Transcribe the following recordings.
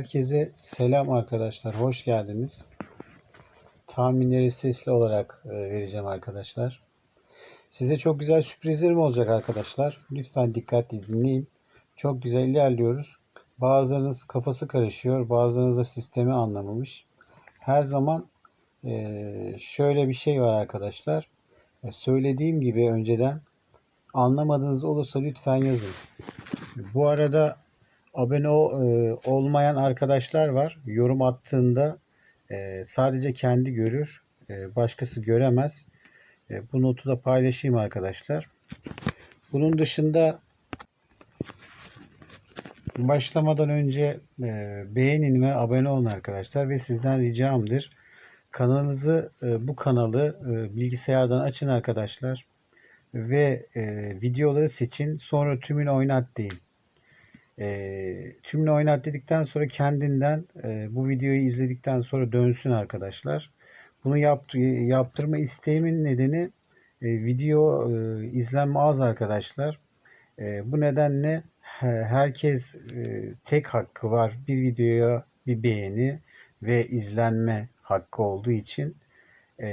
Herkese selam arkadaşlar. Hoş geldiniz. Tahminleri sesli olarak e, vereceğim arkadaşlar. Size çok güzel sürprizlerim olacak arkadaşlar. Lütfen dikkatli dinleyin. Çok güzel ilerliyoruz. Bazılarınız kafası karışıyor. Bazılarınız da sistemi anlamamış. Her zaman e, şöyle bir şey var arkadaşlar. E, Söylediğim gibi önceden anlamadığınız olursa lütfen yazın. Bu arada abone e, olmayan arkadaşlar var. Yorum attığında e, sadece kendi görür, e, başkası göremez. Bu notu da paylaşayım arkadaşlar. Bunun dışında başlamadan önce beğenin ve abone olun arkadaşlar ve sizden ricamdır. Kanalınızı, bu kanalı bilgisayardan açın arkadaşlar ve videoları seçin. Sonra tümünü oynat deyin. E, tümünü oynat dedikten sonra kendinden e, bu videoyu izledikten sonra dönsün arkadaşlar. Bunu yaptı, yaptırma isteğimin nedeni e, video e, izlenme az arkadaşlar. E, bu nedenle he- herkes e, tek hakkı var. Bir videoya bir beğeni ve izlenme hakkı olduğu için e,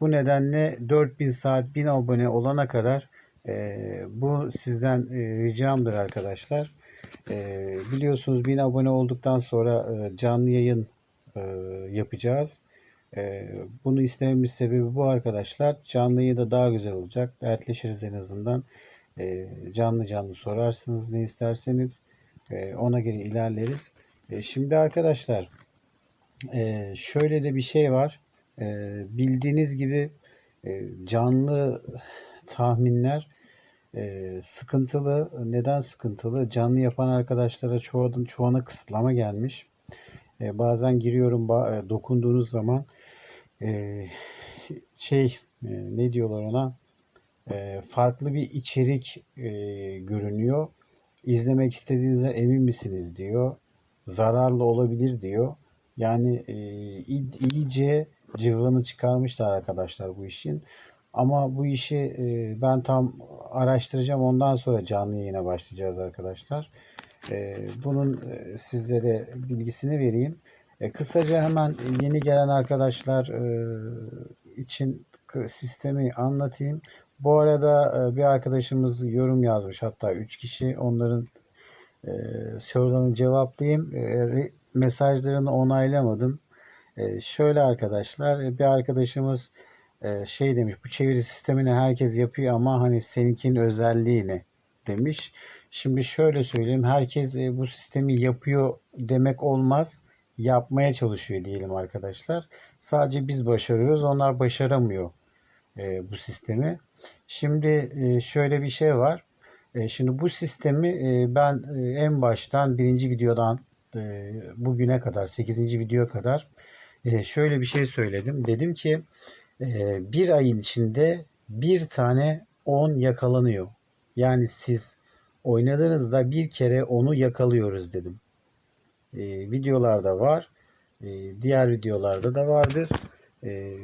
bu nedenle 4000 saat 1000 abone olana kadar e, bu sizden e, ricamdır arkadaşlar. E, biliyorsunuz 1000 abone olduktan sonra e, canlı yayın e, yapacağız. E, bunu istememin sebebi bu arkadaşlar. Canlı yayın da daha güzel olacak. Dertleşiriz en azından. E, canlı canlı sorarsınız ne isterseniz. E, ona göre ilerleriz. E, şimdi arkadaşlar e, şöyle de bir şey var. E, bildiğiniz gibi e, canlı tahminler e, sıkıntılı. Neden sıkıntılı? Canlı yapan arkadaşlara çoğu, çoğuna kısıtlama gelmiş. E, bazen giriyorum ba- e, dokunduğunuz zaman e, şey e, ne diyorlar ona E, farklı bir içerik e, görünüyor. İzlemek istediğinize emin misiniz diyor. Zararlı olabilir diyor. Yani e, iyice cıvığını çıkarmışlar arkadaşlar bu işin. Ama bu işi e, ben tam araştıracağım. Ondan sonra canlı yayına başlayacağız arkadaşlar. E, bunun e, sizlere bilgisini vereyim. Kısaca hemen yeni gelen arkadaşlar için sistemi anlatayım. Bu arada bir arkadaşımız yorum yazmış. Hatta 3 kişi onların sorularını cevaplayayım. Mesajlarını onaylamadım. Şöyle arkadaşlar bir arkadaşımız e, şey demiş bu çeviri sistemini herkes yapıyor ama hani seninkinin özelliği ne demiş. Şimdi şöyle söyleyeyim herkes e, bu sistemi yapıyor demek olmaz. Yapmaya çalışıyor diyelim arkadaşlar. Sadece biz başarıyoruz onlar başaramıyor e, bu sistemi. Şimdi e, şöyle bir şey var. Şimdi bu sistemi ben en baştan birinci videodan bugüne kadar 8. video kadar şöyle bir şey söyledim. Dedim ki bir ayın içinde bir tane 10 yakalanıyor. Yani siz oynadığınızda bir kere onu yakalıyoruz dedim. E, videolarda var. E, diğer videolarda da vardır. E,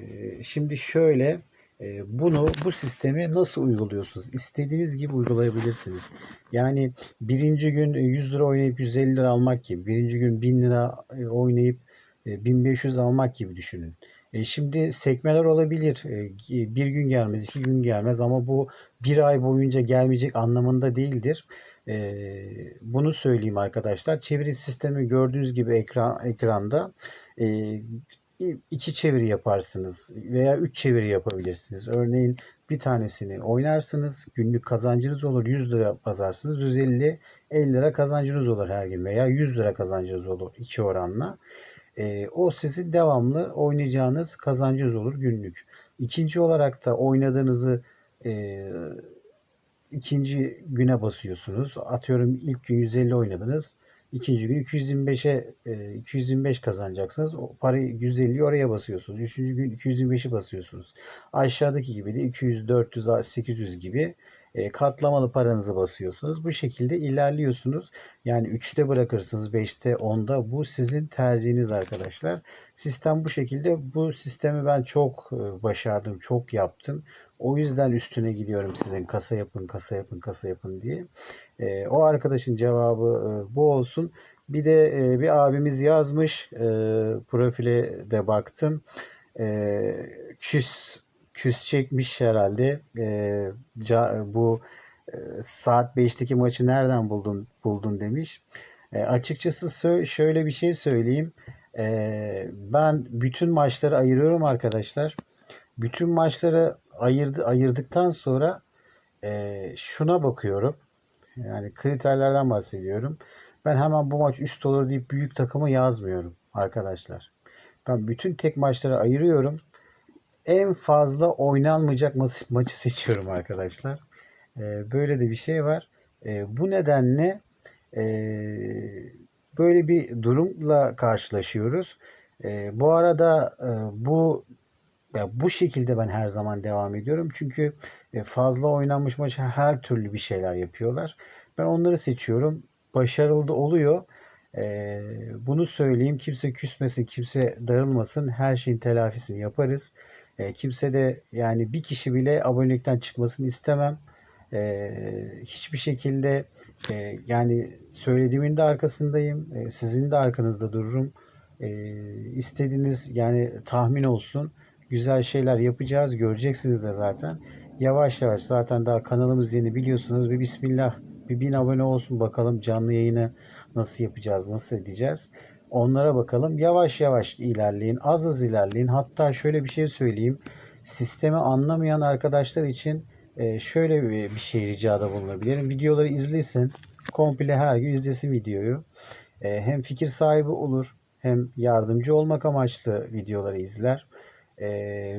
şimdi şöyle e, bunu bu sistemi nasıl uyguluyorsunuz? İstediğiniz gibi uygulayabilirsiniz. Yani birinci gün e, 100 lira oynayıp 150 lira almak gibi, birinci gün 1000 lira e, oynayıp e, 1500 almak gibi düşünün. E, şimdi sekmeler olabilir. E, bir gün gelmez, iki gün gelmez ama bu bir ay boyunca gelmeyecek anlamında değildir. E, bunu söyleyeyim arkadaşlar. Çeviri sistemi gördüğünüz gibi ekran ekranda e, iki çeviri yaparsınız veya üç çeviri yapabilirsiniz. Örneğin bir tanesini oynarsınız, günlük kazancınız olur 100 lira bazarsınız, 150 50 lira kazancınız olur her gün veya 100 lira kazancınız olur iki oranla. Ee, o sizin devamlı oynayacağınız kazancınız olur günlük. İkinci olarak da oynadığınızı e, ikinci güne basıyorsunuz. Atıyorum ilk gün 150 oynadınız. İkinci gün 225'e e, 225 kazanacaksınız. O parayı 150'yi oraya basıyorsunuz. Üçüncü gün 225'i basıyorsunuz. Aşağıdaki gibi de 200, 400, 800 gibi e, katlamalı paranızı basıyorsunuz. Bu şekilde ilerliyorsunuz. Yani 3'te bırakırsınız, 5'te, 10'da. Bu sizin tercihiniz arkadaşlar. Sistem bu şekilde. Bu sistemi ben çok e, başardım, çok yaptım. O yüzden üstüne gidiyorum sizin kasa yapın, kasa yapın, kasa yapın diye. E, o arkadaşın cevabı e, bu olsun. Bir de e, bir abimiz yazmış. E, profile de baktım. E, küs küs çekmiş herhalde. E, bu e, saat 5'teki maçı nereden buldun buldun demiş. E, açıkçası şöyle bir şey söyleyeyim. E, ben bütün maçları ayırıyorum arkadaşlar. Bütün maçları ayırdı, ayırdıktan sonra e, şuna bakıyorum. Yani kriterlerden bahsediyorum. Ben hemen bu maç üst olur deyip büyük takımı yazmıyorum arkadaşlar. Ben bütün tek maçları ayırıyorum. En fazla oynanmayacak ma- maçı seçiyorum arkadaşlar. E, böyle de bir şey var. E, bu nedenle e, böyle bir durumla karşılaşıyoruz. E, bu arada e, bu ya bu şekilde ben her zaman devam ediyorum. Çünkü e, fazla oynanmış maç her türlü bir şeyler yapıyorlar. Ben onları seçiyorum. Başarılı da oluyor. Bunu söyleyeyim. Kimse küsmesin, kimse darılmasın. Her şeyin telafisini yaparız. Kimse de yani bir kişi bile abonelikten çıkmasını istemem. Hiçbir şekilde yani söylediğimin de arkasındayım. Sizin de arkanızda dururum. İstediğiniz yani tahmin olsun güzel şeyler yapacağız. Göreceksiniz de zaten. Yavaş yavaş zaten daha kanalımız yeni biliyorsunuz. Bir bismillah bir bin abone olsun bakalım canlı yayını nasıl yapacağız, nasıl edeceğiz. Onlara bakalım. Yavaş yavaş ilerleyin. Az az ilerleyin. Hatta şöyle bir şey söyleyeyim. Sistemi anlamayan arkadaşlar için e, şöyle bir, şey ricada bulunabilirim. Videoları izlesin. Komple her gün izlesin videoyu. E, hem fikir sahibi olur hem yardımcı olmak amaçlı videoları izler. Ee,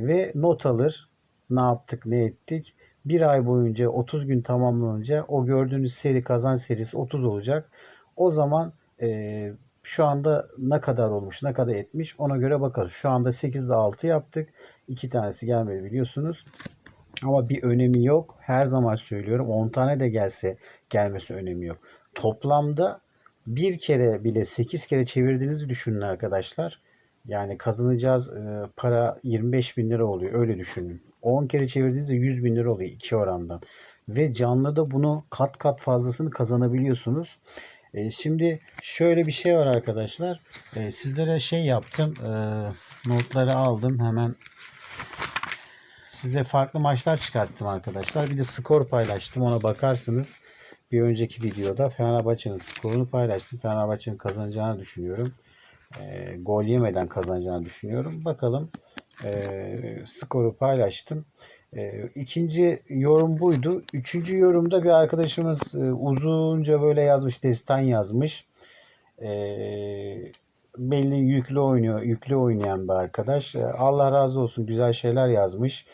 ve not alır. Ne yaptık, ne ettik. Bir ay boyunca 30 gün tamamlanınca o gördüğünüz seri kazanç serisi 30 olacak. O zaman e, şu anda ne kadar olmuş, ne kadar etmiş ona göre bakarız. Şu anda 8'de 6 yaptık. 2 tanesi gelmedi biliyorsunuz. Ama bir önemi yok. Her zaman söylüyorum 10 tane de gelse gelmesi önemi yok. Toplamda bir kere bile 8 kere çevirdiğinizi düşünün arkadaşlar. Yani kazanacağız e, para 25 bin lira oluyor. Öyle düşünün. 10 kere çevirdiğinizde 100 bin lira oluyor iki orandan. Ve canlıda bunu kat kat fazlasını kazanabiliyorsunuz. E, şimdi şöyle bir şey var arkadaşlar. E, sizlere şey yaptım. E, notları aldım. Hemen size farklı maçlar çıkarttım arkadaşlar. Bir de skor paylaştım. Ona bakarsınız. Bir önceki videoda Fenerbahçe'nin skorunu paylaştım. Fenerbahçe'nin kazanacağını düşünüyorum e, gol yemeden kazanacağını düşünüyorum. Bakalım e, skoru paylaştım. E, ikinci yorum buydu. Üçüncü yorumda bir arkadaşımız e, uzunca böyle yazmış, destan yazmış. E, belli yüklü oynuyor, yüklü oynayan bir arkadaş. E, Allah razı olsun güzel şeyler yazmış.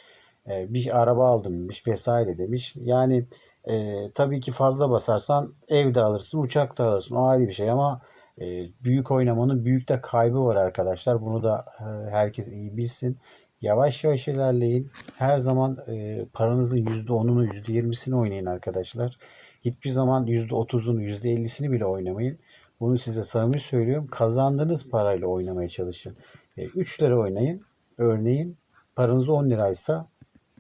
E, bir araba aldım demiş vesaire demiş. Yani e, tabii ki fazla basarsan evde alırsın, uçak da alırsın. O ayrı bir şey ama e, büyük oynamanın büyük de kaybı var arkadaşlar. Bunu da e, herkes iyi bilsin. Yavaş yavaş ilerleyin. Her zaman e, paranızın %10'unu %20'sini oynayın arkadaşlar. Hiçbir zaman %30'unu %50'sini bile oynamayın. Bunu size samimi söylüyorum. Kazandığınız parayla oynamaya çalışın. E, 3 lira oynayın. Örneğin paranız 10 liraysa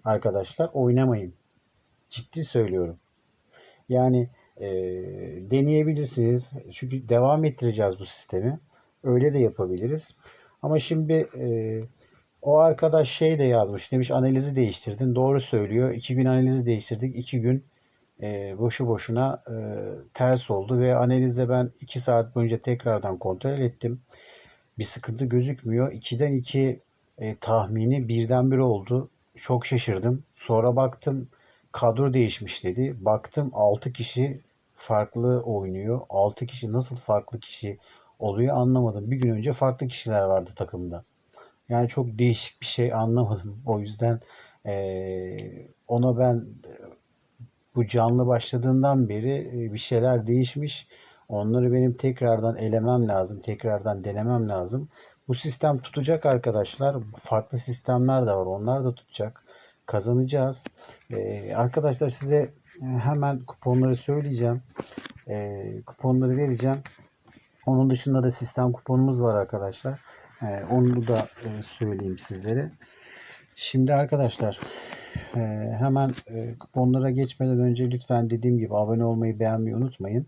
arkadaşlar oynamayın. Ciddi söylüyorum. Yani e, deneyebilirsiniz. Çünkü devam ettireceğiz bu sistemi. Öyle de yapabiliriz. Ama şimdi e, o arkadaş şey de yazmış. Demiş analizi değiştirdin. Doğru söylüyor. İki gün analizi değiştirdik. İki gün e, boşu boşuna e, ters oldu ve analizde ben iki saat boyunca tekrardan kontrol ettim. Bir sıkıntı gözükmüyor. 2'den 2 e, tahmini birden bir oldu. Çok şaşırdım. Sonra baktım kadro değişmiş dedi. Baktım 6 kişi farklı oynuyor. 6 kişi nasıl farklı kişi oluyor anlamadım. Bir gün önce farklı kişiler vardı takımda. Yani çok değişik bir şey anlamadım. O yüzden ee, ona ben bu canlı başladığından beri bir şeyler değişmiş. Onları benim tekrardan elemem lazım. Tekrardan denemem lazım. Bu sistem tutacak arkadaşlar. Farklı sistemler de var. Onlar da tutacak. Kazanacağız. Ee, arkadaşlar size e, hemen kuponları söyleyeceğim. E, kuponları vereceğim. Onun dışında da sistem kuponumuz var arkadaşlar. E, onu da e, söyleyeyim sizlere. Şimdi arkadaşlar e, hemen e, kuponlara geçmeden önce lütfen dediğim gibi abone olmayı beğenmeyi unutmayın.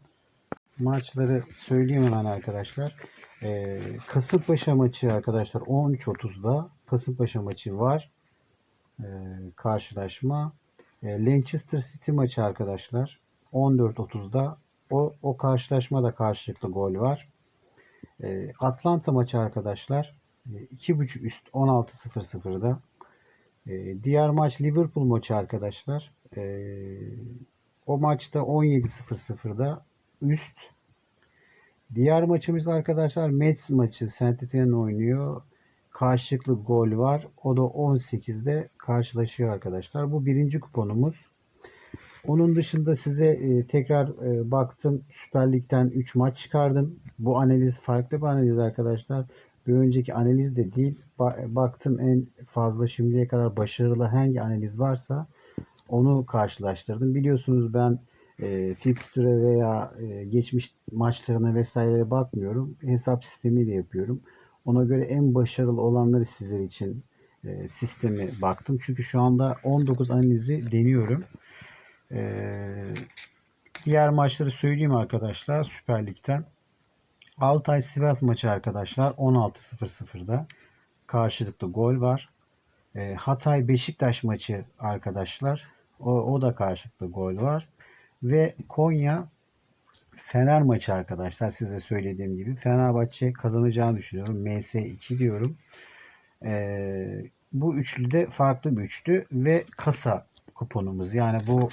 Maçları söyleyeyim hemen arkadaşlar. E, Kasımpaşa maçı arkadaşlar 13.30'da Kasımpaşa maçı var. E, karşılaşma. E, Manchester City maçı arkadaşlar 14.30'da o, o karşılaşmada karşılıklı gol var. E, Atlanta maçı arkadaşlar e, 2.5 üst 16.00'da. E, diğer maç Liverpool maçı arkadaşlar. E, o maçta 17.00'da üst. Diğer maçımız arkadaşlar Mets maçı. Saint Etienne oynuyor. Karşılıklı gol var. O da 18'de karşılaşıyor arkadaşlar. Bu birinci kuponumuz. Onun dışında size e, tekrar e, baktım. Süper Lig'den 3 maç çıkardım. Bu analiz farklı bir analiz arkadaşlar. Bir önceki analiz de değil. Ba- baktım en fazla şimdiye kadar başarılı hangi analiz varsa onu karşılaştırdım. Biliyorsunuz ben e, fikstüre veya e, geçmiş maçlarına vesaireye bakmıyorum. Hesap sistemiyle yapıyorum. Ona göre en başarılı olanları sizler için e, sistemi baktım. Çünkü şu anda 19 analizi deniyorum. E, diğer maçları söyleyeyim arkadaşlar Süper Lig'den. Altay Sivas maçı arkadaşlar 16.00'da karşılıklı gol var. E, Hatay Beşiktaş maçı arkadaşlar o, o da karşılıklı gol var. Ve Konya Fener maçı arkadaşlar size söylediğim gibi Fenerbahçe kazanacağını düşünüyorum. MS2 diyorum. Ee, bu üçlü de farklı bir üçlü ve kasa kuponumuz. Yani bu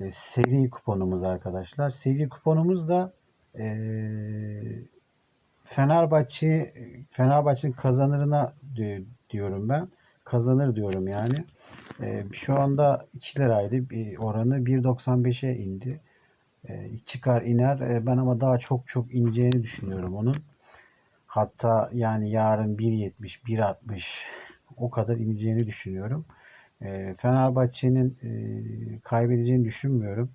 e, seri kuponumuz arkadaşlar. Seri kuponumuz da e, Fenerbahçe Fenerbahçe'nin kazanırına di- diyorum ben. Kazanır diyorum yani. E, şu anda 2 liraydı. Oranı 1.95'e indi. E, çıkar iner. E, ben ama daha çok çok ineceğini düşünüyorum onun. Hatta yani yarın 1.70, 1.60 o kadar ineceğini düşünüyorum. E, Fenerbahçe'nin kaybedeceğini düşünmüyorum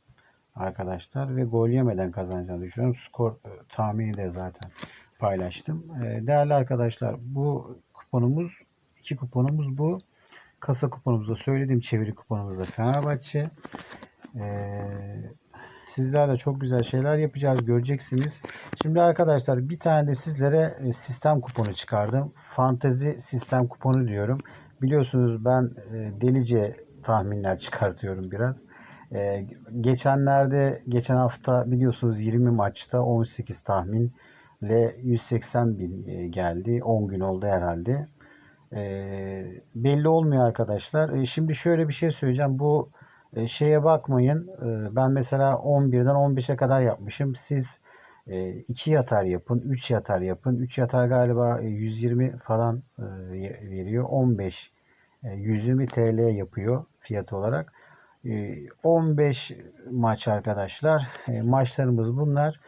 arkadaşlar ve gol yemeden kazanacağını düşünüyorum. Skor tahmini de zaten paylaştım. Değerli arkadaşlar bu kuponumuz iki kuponumuz bu. Kasa kuponumuzda söylediğim çeviri kuponumuzda Fenerbahçe. Ee, sizlerle çok güzel şeyler yapacağız. Göreceksiniz. Şimdi arkadaşlar bir tane de sizlere e, sistem kuponu çıkardım. Fantezi sistem kuponu diyorum. Biliyorsunuz ben e, delice tahminler çıkartıyorum biraz. E, geçenlerde geçen hafta biliyorsunuz 20 maçta 18 tahminle 180 bin geldi. 10 gün oldu herhalde. Belli olmuyor arkadaşlar. Şimdi şöyle bir şey söyleyeceğim. Bu e, şeye bakmayın. E, ben mesela 11'den 15'e kadar yapmışım. Siz 2 yatar yapın, 3 yatar yapın. 3 yatar galiba e, 120 falan e, veriyor. 15 e, 120 TL yapıyor fiyat olarak. E, 15 maç arkadaşlar. E, maçlarımız bunlar.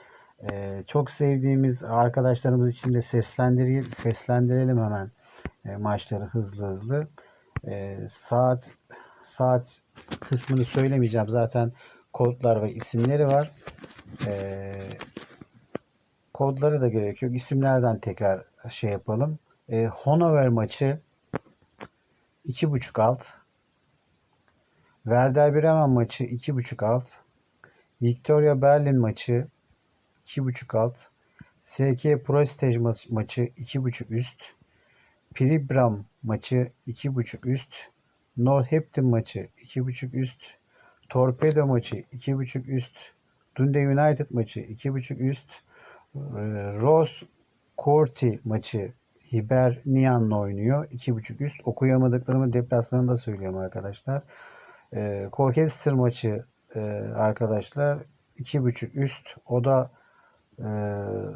E, çok sevdiğimiz arkadaşlarımız için de seslendirelim, seslendirelim hemen e, maçları hızlı hızlı. E, saat saat kısmını söylemeyeceğim. Zaten kodlar ve isimleri var. E, kodları da gerek yok. İsimlerden tekrar şey yapalım. E, Hannover maçı 2.5 alt. Werder Bremen maçı 2.5 alt. Victoria Berlin maçı 2.5 alt. SK Prostage maçı 2.5 üst. Pribram maçı 2.5 üst. Northampton maçı 2.5 üst. Torpedo maçı 2.5 üst. Dundee United maçı 2.5 üst. Ross Corti maçı Hibernian'la oynuyor. 2.5 üst. Okuyamadıklarımı deplasmanında söylüyorum arkadaşlar. E, Colchester maçı e, arkadaşlar 2.5 üst. O da e,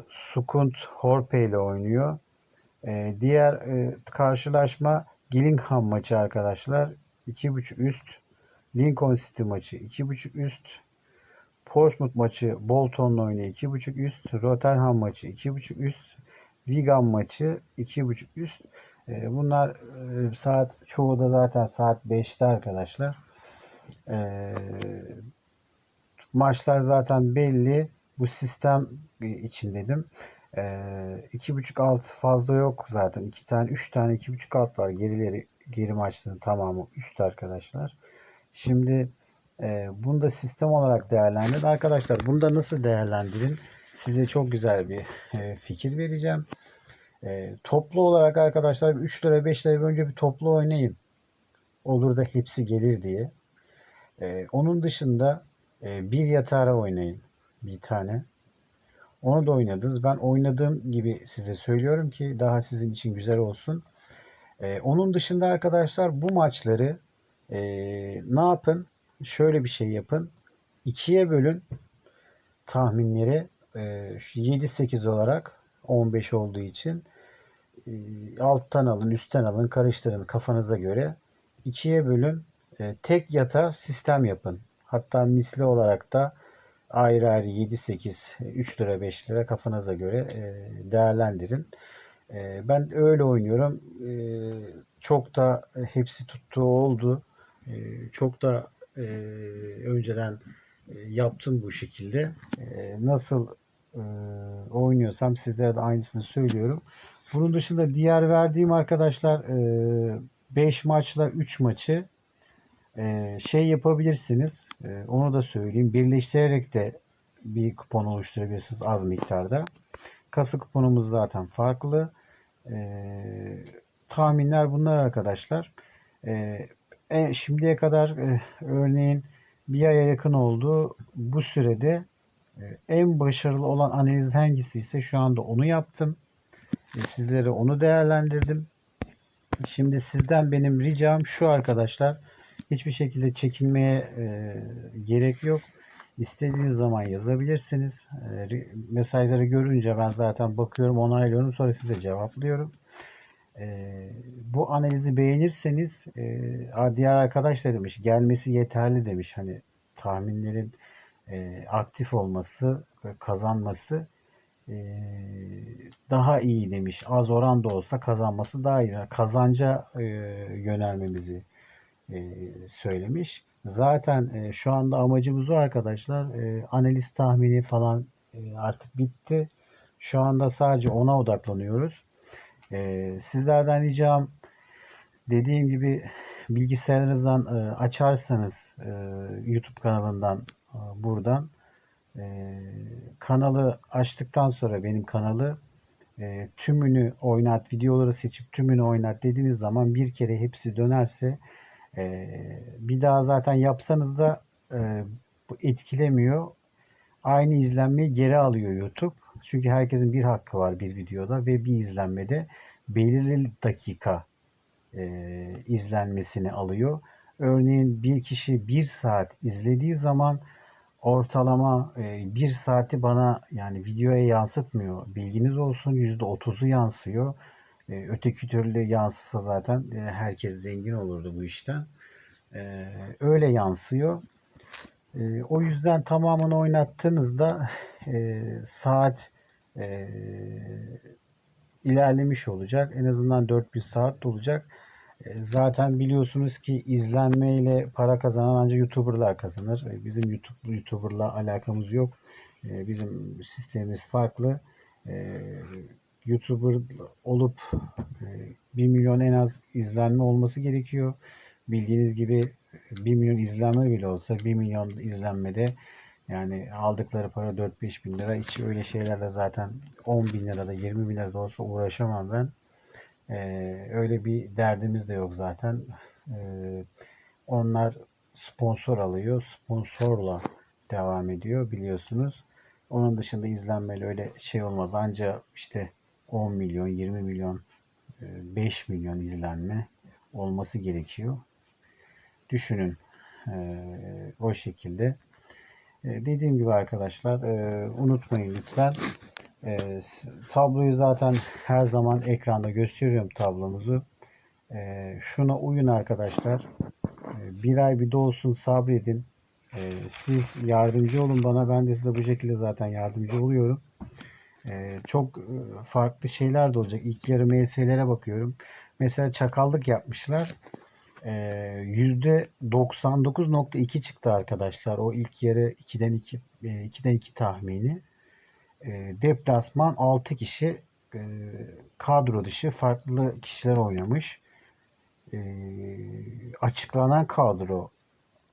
Sukund Horpe ile oynuyor. E, diğer e, karşılaşma Gillingham maçı arkadaşlar. 2.5 üst. Lincoln City maçı 2.5 üst. Portsmouth maçı Bolton'la oynuyor 2.5 üst. Rotherham maçı 2.5 üst. Wigan maçı 2.5 üst. E, bunlar e, saat çoğu da zaten saat 5'te arkadaşlar. E, maçlar zaten belli. Bu sistem için dedim. Ee, iki buçuk alt fazla yok zaten. iki tane, üç tane iki buçuk alt var. Gerileri, geri maçların tamamı üst arkadaşlar. Şimdi e, bunu da sistem olarak değerlendirin. Arkadaşlar bunu da nasıl değerlendirin? Size çok güzel bir e, fikir vereceğim. E, toplu olarak arkadaşlar 3 lira 5 lira önce bir toplu oynayın. Olur da hepsi gelir diye. E, onun dışında e, bir yatara oynayın. Bir tane. Onu da oynadınız. Ben oynadığım gibi size söylüyorum ki daha sizin için güzel olsun. E, onun dışında arkadaşlar bu maçları e, ne yapın? Şöyle bir şey yapın. İkiye bölün tahminleri e, 7-8 olarak 15 olduğu için e, alttan alın, üstten alın, karıştırın kafanıza göre. İkiye bölün. E, tek yata sistem yapın. Hatta misli olarak da ayrı ayrı 7-8, 3 lira 5 lira kafanıza göre e, değerlendirin. E, ben öyle oynuyorum. E, çok da hepsi tuttuğu oldu. Çok da önceden yaptım bu şekilde. Nasıl oynuyorsam sizlere de aynısını söylüyorum. Bunun dışında diğer verdiğim arkadaşlar 5 maçla 3 maçı e, şey yapabilirsiniz. E, onu da söyleyeyim. Birleştirerek de bir kupon oluşturabilirsiniz az miktarda. Kasa kuponumuz zaten farklı. E, tahminler bunlar arkadaşlar. E, şimdiye kadar e, örneğin bir aya yakın oldu. Bu sürede e, en başarılı olan analiz hangisi ise şu anda onu yaptım. E, sizlere onu değerlendirdim. Şimdi sizden benim ricam şu arkadaşlar. Hiçbir şekilde çekinmeye e, gerek yok. İstediğiniz zaman yazabilirsiniz. E, mesajları görünce ben zaten bakıyorum, onaylıyorum. Sonra size cevaplıyorum. E, bu analizi beğenirseniz e, diğer arkadaş da demiş gelmesi yeterli demiş. Hani tahminlerin e, aktif olması kazanması e, daha iyi demiş. Az oran da olsa kazanması daha iyi. Kazanca e, yönelmemizi söylemiş. Zaten e, şu anda amacımız o arkadaşlar. E, analiz tahmini falan e, artık bitti. Şu anda sadece ona odaklanıyoruz. E, sizlerden ricam dediğim gibi bilgisayarınızdan e, açarsanız e, YouTube kanalından e, buradan e, kanalı açtıktan sonra benim kanalı e, tümünü oynat, videoları seçip tümünü oynat dediğiniz zaman bir kere hepsi dönerse e, bir daha zaten yapsanız da e, bu etkilemiyor. Aynı izlenmeyi geri alıyor YouTube. Çünkü herkesin bir hakkı var bir videoda ve bir izlenmede belirli dakika e, izlenmesini alıyor. Örneğin bir kişi bir saat izlediği zaman ortalama e, bir saati bana yani videoya yansıtmıyor. Bilginiz olsun %30'u yansıyor. E, öteki türlü yansısa zaten e, herkes zengin olurdu bu işten. E, öyle yansıyor. E, o yüzden tamamını oynattığınızda e, saat e, ilerlemiş olacak. En azından 4000 saat olacak. E, zaten biliyorsunuz ki izlenmeyle para kazanan ancak YouTuber'lar kazanır. E, bizim YouTube YouTuber'la alakamız yok. E, bizim sistemimiz farklı. YouTuber olup 1 milyon en az izlenme olması gerekiyor. Bildiğiniz gibi 1 milyon izlenme bile olsa 1 milyon izlenmede yani aldıkları para 4-5 bin lira. Hiç öyle şeylerle zaten 10 bin lirada 20 bin lirada olsa uğraşamam ben. Ee, öyle bir derdimiz de yok zaten. Ee, onlar sponsor alıyor. Sponsorla devam ediyor biliyorsunuz. Onun dışında izlenmeli öyle şey olmaz. Ancak işte 10 milyon, 20 milyon, 5 e, milyon izlenme olması gerekiyor. Düşünün e, o şekilde. E, dediğim gibi arkadaşlar unutmayın lütfen tabloyu zaten her zaman ekranda gösteriyorum tablomuzu. Şuna uyun arkadaşlar. Bir ay bir dolsun sabredin. Siz yardımcı olun bana. Ben de size bu şekilde zaten yardımcı oluyorum. E, çok farklı şeyler de olacak. İlk yarı MS'lere bakıyorum. Mesela çakallık yapmışlar. Ee, %99.2 çıktı arkadaşlar. O ilk yarı 2'den 2 e, 2'den 2 tahmini. E, deplasman 6 kişi e, kadro dışı farklı kişiler oynamış. E, açıklanan kadro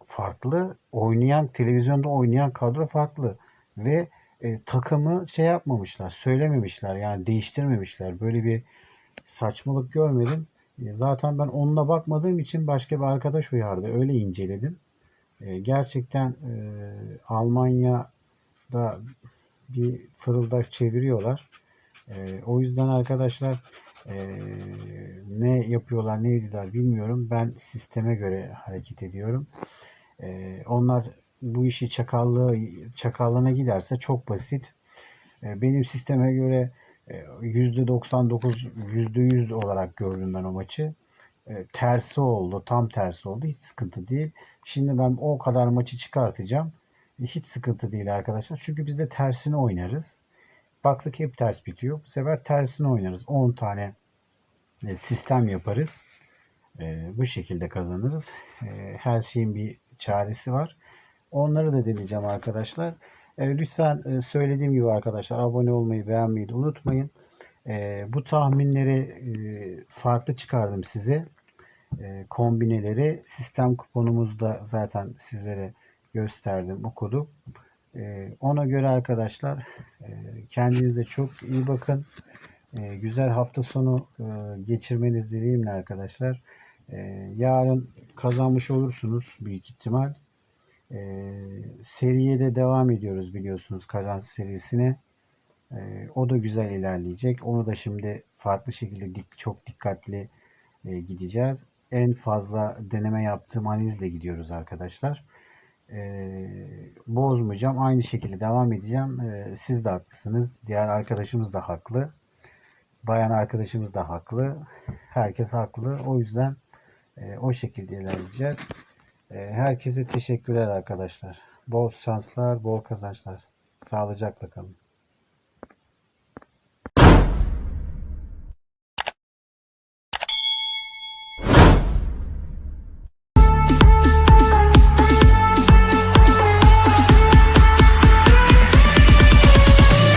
farklı. Oynayan televizyonda oynayan kadro farklı ve e, takımı şey yapmamışlar, söylememişler yani değiştirmemişler. Böyle bir saçmalık görmedim. E, zaten ben onunla bakmadığım için başka bir arkadaş uyardı. Öyle inceledim. E, gerçekten e, Almanya'da bir fırıldak çeviriyorlar. E, o yüzden arkadaşlar e, ne yapıyorlar, ne ediyorlar bilmiyorum. Ben sisteme göre hareket ediyorum. E, onlar bu işi çakallığı çakallığına giderse çok basit. E, benim sisteme göre e, %99, %100 olarak gördüm ben o maçı. E, tersi oldu, tam tersi oldu. Hiç sıkıntı değil. Şimdi ben o kadar maçı çıkartacağım. E, Hiç sıkıntı değil arkadaşlar. Çünkü biz de tersini oynarız. Baktık hep ters bitiyor. Bu sefer tersini oynarız. 10 tane e, sistem yaparız. E, bu şekilde kazanırız. E, her şeyin bir çaresi var. Onları da deneyeceğim arkadaşlar. E, lütfen e, söylediğim gibi arkadaşlar abone olmayı, beğenmeyi de unutmayın. E, bu tahminleri e, farklı çıkardım size. E, kombineleri sistem kuponumuzda zaten sizlere gösterdim, okudum. E, ona göre arkadaşlar e, kendinize çok iyi bakın. E, güzel hafta sonu e, geçirmeniz dileğimle arkadaşlar. E, yarın kazanmış olursunuz büyük ihtimal. E, seriye de devam ediyoruz biliyorsunuz kazanç serisine. E, o da güzel ilerleyecek. Onu da şimdi farklı şekilde dik, çok dikkatli e, gideceğiz. En fazla deneme yaptığım analizle gidiyoruz arkadaşlar. E, bozmayacağım. Aynı şekilde devam edeceğim. E, siz de haklısınız. Diğer arkadaşımız da haklı. Bayan arkadaşımız da haklı. Herkes haklı. O yüzden e, o şekilde ilerleyeceğiz. E, herkese teşekkürler arkadaşlar. Bol şanslar, bol kazançlar. Sağlıcakla kalın.